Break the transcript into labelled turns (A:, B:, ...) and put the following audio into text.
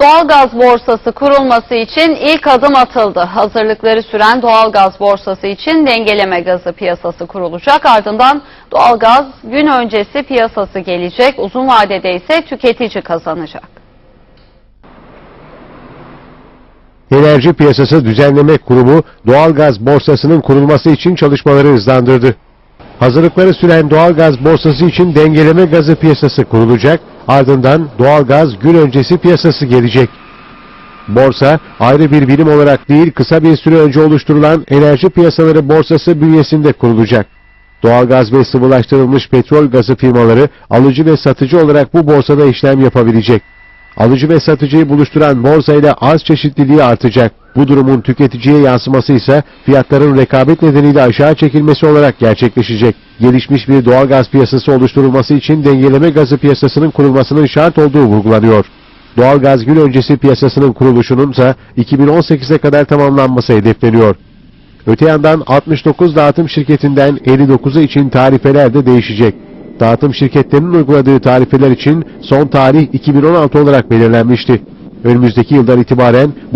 A: Doğalgaz borsası kurulması için ilk adım atıldı. Hazırlıkları süren doğalgaz borsası için dengeleme gazı piyasası kurulacak. Ardından doğalgaz gün öncesi piyasası gelecek. Uzun vadede ise tüketici kazanacak.
B: Enerji Piyasası Düzenleme Kurumu doğalgaz borsasının kurulması için çalışmaları hızlandırdı. Hazırlıkları süren doğalgaz borsası için dengeleme gazı piyasası kurulacak, ardından doğalgaz gün öncesi piyasası gelecek. Borsa ayrı bir birim olarak değil kısa bir süre önce oluşturulan enerji piyasaları borsası bünyesinde kurulacak. Doğalgaz ve sıvılaştırılmış petrol gazı firmaları alıcı ve satıcı olarak bu borsada işlem yapabilecek. Alıcı ve satıcıyı buluşturan borsa ile arz çeşitliliği artacak. Bu durumun tüketiciye yansıması ise fiyatların rekabet nedeniyle aşağı çekilmesi olarak gerçekleşecek. Gelişmiş bir doğalgaz piyasası oluşturulması için dengeleme gazı piyasasının kurulmasının şart olduğu vurgulanıyor. Doğalgaz gün öncesi piyasasının kuruluşunun ise 2018'e kadar tamamlanması hedefleniyor. Öte yandan 69 dağıtım şirketinden 59'u için tarifeler de değişecek. Dağıtım şirketlerinin uyguladığı tarifeler için son tarih 2016 olarak belirlenmişti. Önümüzdeki yıldan itibaren